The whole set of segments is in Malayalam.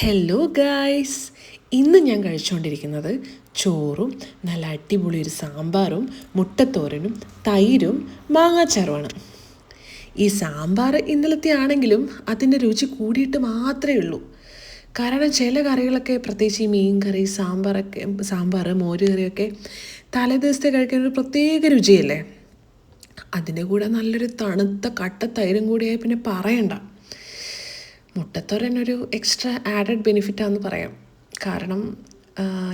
ഹലോ ഗായ്സ് ഇന്ന് ഞാൻ കഴിച്ചുകൊണ്ടിരിക്കുന്നത് ചോറും നല്ല അടിപൊളി ഒരു സാമ്പാറും മുട്ടത്തോരനും തൈരും മാങ്ങാച്ചാറുമാണ്. ഈ സാമ്പാർ ഇന്നലത്തെ ആണെങ്കിലും അതിന്റെ രുചി കൂടിയിട്ട് മാത്രമേ ഉള്ളൂ. കാരണം ചില കറികളൊക്കെ പ്രത്യേകിച്ച് ഈ മീൻ കറി സാമ്പാറൊക്കെ സാമ്പാർ മോര് കറിയൊക്കെ തലേദിവസത്തെ കഴിക്കാൻ ഒരു പ്രത്യേക രുചിയല്ലേ? അതിന്റെ കൂടെ നല്ലൊരു തണുത്ത കട്ട തൈരും കൂടിയായി പിന്നെ പറയണ്ട. മുട്ടത്തോരൻ ഒരു എക്സ്ട്രാ ആഡഡ് ബെനിഫിറ്റാന്ന് പറയാം. കാരണം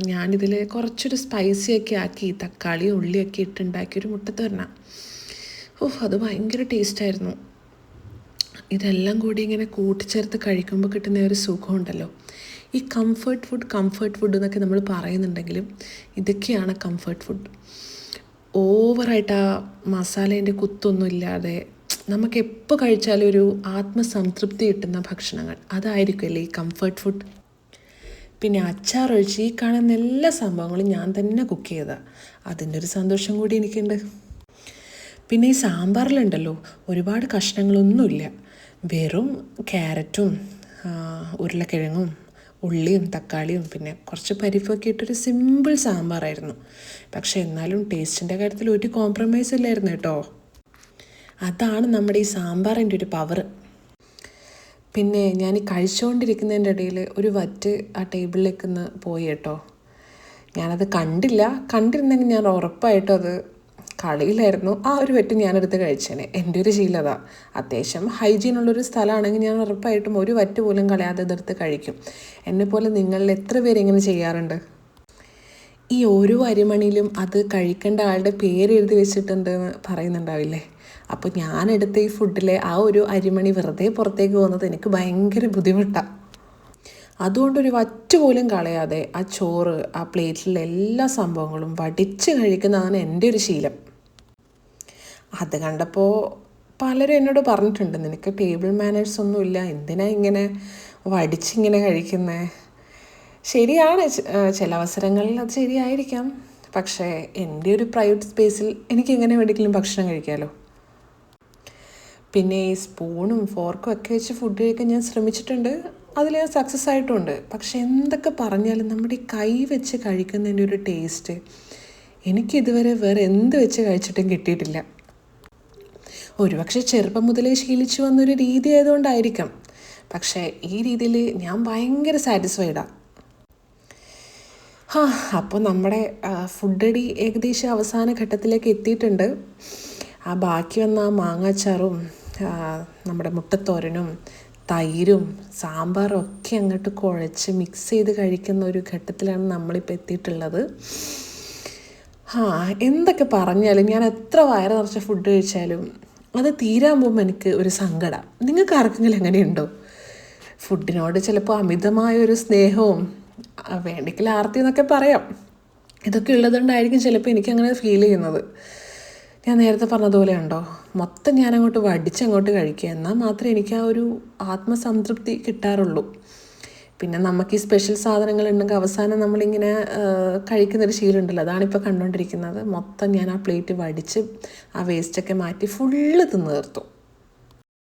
ഞാനിതിൽ കുറച്ചൊരു സ്പൈസി ഒക്കെ ആക്കി തക്കാളി ഉള്ളിയൊക്കെ ഇട്ടുണ്ടാക്കിയൊരു മുട്ടത്തോരനാണ് ഓഹ് അത് ഭയങ്കര ടേസ്റ്റായിരുന്നു ഇതെല്ലാം കൂടി ഇങ്ങനെ കൂട്ടിച്ചേർത്ത് കഴിക്കുമ്പോൾ കിട്ടുന്ന ഒരു സുഖമുണ്ടല്ലോ. ഈ കംഫർട്ട് ഫുഡ് കംഫർട്ട് ഫുഡ് എന്നൊക്കെ നമ്മൾ പറയുന്നുണ്ടെങ്കിലും ഇതൊക്കെയാണ് കംഫർട്ട് ഫുഡ് ഓവറായിട്ട് ആ മസാലേന്റെ കുത്തൊന്നും ഇല്ലാതെ നമുക്ക് എപ്പോൾ കഴിച്ചാലും ഒരു ആത്മസംതൃപ്തി കിട്ടുന്ന ഭക്ഷണങ്ങൾ. അതായിരിക്കുമല്ലേ ഈ കംഫർട്ട് ഫുഡ് പിന്നെ അച്ചാർ ഒഴിച്ച് ഈ കാണുന്ന എല്ലാ സംഭവങ്ങളും ഞാൻ തന്നെ കുക്ക് ചെയ്തതാണ് അതിന്റെ ഒരു സന്തോഷം കൂടി എനിക്കുണ്ട്. പിന്നെ ഈ സാമ്പാറിലുണ്ടല്ലോ ഒരുപാട് കഷ്ണങ്ങളൊന്നുമില്ല. വെറും ക്യാരറ്റും ഉരുളക്കിഴങ്ങും ഉള്ളിയും തക്കാളിയും പിന്നെ കുറച്ച് പരിപ്പൊക്കെ ഇട്ടൊരു സിമ്പിൾ സാമ്പാറായിരുന്നു. പക്ഷേ എന്നാലും ടേസ്റ്റിന്റെ കാര്യത്തിൽ ഒരു കോംപ്രമൈസ് ഇല്ലായിരുന്നു കേട്ടോ. അതാണ് നമ്മുടെ ഈ സാമ്പാറിന്റെ ഒരു പവർ പിന്നെ ഞാൻ കഴിച്ചുകൊണ്ടിരിക്കുന്നതിന്റെ ഇടയിൽ ഒരു വറ്റ് ആ ടേബിളിലേക്ക് ഒന്ന് പോയി കേട്ടോ. ഞാനത് കണ്ടില്ല. കണ്ടിരുന്നെങ്കിൽ ഞാൻ ഉറപ്പായിട്ടും അത് കളിയിലായിരുന്നു. ആ ഒരു വെറ്റ് ഞാനെടുത്ത് കഴിച്ചേനെ. എന്റെ ഒരു ശീലത അതാ. അത്യാവശ്യം ഹൈജീൻ ഉള്ളൊരു സ്ഥലമാണെങ്കിൽ ഞാൻ ഉറപ്പായിട്ടും ഒരു വറ്റ് പോലും കളയാതെ ഇതെടുത്ത് കഴിക്കും. എന്നെപ്പോലെ നിങ്ങളിൽ എത്ര പേര് ഇങ്ങനെ ചെയ്യാറുണ്ട്? ഈ ഓരോ അരിമണിയിലും അത് കഴിക്കേണ്ട ആളുടെ പേര് എഴുതി വെച്ചിട്ടുണ്ടെന്ന് പറയുന്നുണ്ടാവില്ലേ? അപ്പോൾ ഞാൻ എടുത്ത ഈ ഫുഡിലെ ആ ഒരു അരിമണി വെറുതെ പുറത്തേക്ക് പോകുന്നത് എനിക്ക് ഭയങ്കര ബുദ്ധിമുട്ടാണ് അതുകൊണ്ടൊരു വറ്റ് പോലും കളയാതെ ആ ചോറ് ആ പ്ലേറ്റിലെ എല്ലാ സംഭവങ്ങളും വടിച്ച് കഴിക്കുന്നതാണ് എന്റെ ഒരു ശീലം. അത് കണ്ടപ്പോൾ പലരും എന്നോട് പറഞ്ഞിട്ടുണ്ട് നിനക്ക് ടേബിൾ മാനേഴ്സ് ഒന്നുമില്ല എന്തിനാ ഇങ്ങനെ വടിച്ചിങ്ങനെ കഴിക്കുന്നേ? ശരിയാണ് ചില അവസരങ്ങളിൽ അത് ശരിയായിരിക്കാം. പക്ഷേ എന്റെ ഒരു പ്രൈവറ്റ് സ്പേസിൽ എനിക്ക് എങ്ങനെ വേണമെങ്കിലും ഭക്ഷണം കഴിക്കാമല്ലോ പിന്നെ ഈ സ്പൂണും ഫോർക്കും ഒക്കെ വെച്ച് ഫുഡ് കഴിക്കാൻ ഞാൻ ശ്രമിച്ചിട്ടുണ്ട്. അതിൽ ഞാൻ സക്സസ് ആയിട്ടുണ്ട്. പക്ഷെ എന്തൊക്കെ പറഞ്ഞാലും നമ്മുടെ ഈ കൈ വെച്ച് കഴിക്കുന്നതിന്റെ ഒരു ടേസ്റ്റ് എനിക്കിതുവരെ വേറെ എന്ത് വെച്ച് കഴിച്ചിട്ടും കിട്ടിയിട്ടില്ല. ഒരുപക്ഷെ ചെറുപ്പം മുതലേ ശീലിച്ചു വന്നൊരു രീതി ആയതുകൊണ്ടായിരിക്കാം. പക്ഷേ ഈ രീതിയിൽ ഞാൻ ഭയങ്കര സാറ്റിസ്ഫൈഡാണ് ആ. അപ്പോൾ നമ്മുടെ ഫുഡടി ഏകദേശം അവസാന ഘട്ടത്തിലേക്ക് എത്തിയിട്ടുണ്ട്. ആ ബാക്കി വന്ന ആ മാങ്ങാച്ചാറും നമ്മുടെ മുട്ടത്തോരനും തൈരും സാമ്പാറും ഒക്കെ അങ്ങോട്ട് കുഴച്ച് മിക്സ് ചെയ്ത് കഴിക്കുന്ന ഒരു ഘട്ടത്തിലാണ് നമ്മളിപ്പോൾ എത്തിയിട്ടുള്ളത്. ആ എന്തൊക്കെ പറഞ്ഞാലും ഞാൻ എത്ര വയറ് നിറച്ച ഫുഡ് കഴിച്ചാലും അത് തീരാൻ പോകുമ്പോൾ എനിക്ക് ഒരു സങ്കടം. നിങ്ങൾക്ക് ആർക്കെങ്കിലും എങ്ങനെയുണ്ടോ ഫുഡിനോട് ചിലപ്പോൾ അമിതമായ ഒരു സ്നേഹവും വേണ്ടിക്കൽ ആർത്തി എന്നൊക്കെ പറയാം. ഇതൊക്കെ ഉള്ളതുകൊണ്ടായിരിക്കും ചിലപ്പോൾ എനിക്കങ്ങനെ ഫീൽ ചെയ്യുന്നത്. ഞാൻ നേരത്തെ പറഞ്ഞതുപോലെ ഉണ്ടോ? മൊത്തം ഞാൻ അങ്ങോട്ട് വടിച്ചങ്ങോട്ട് കഴിക്കുക. എന്നാൽ മാത്രമേ എനിക്ക് ആ ഒരു ആത്മസംതൃപ്തി കിട്ടാറുള്ളൂ. പിന്നെ നമുക്ക് ഈ സ്പെഷ്യൽ സാധനങ്ങൾ ഉണ്ടെങ്കിൽ അവസാനം നമ്മളിങ്ങനെ കഴിക്കുന്നൊരു ശീലമുണ്ടല്ലോ. അതാണിപ്പോൾ കണ്ടുകൊണ്ടിരിക്കുന്നത്. മൊത്തം ഞാൻ ആ പ്ലേറ്റ് വടിച്ച് ആ വേസ്റ്റൊക്കെ മാറ്റി ഫുള്ള് തിന്ന് തീർത്തു.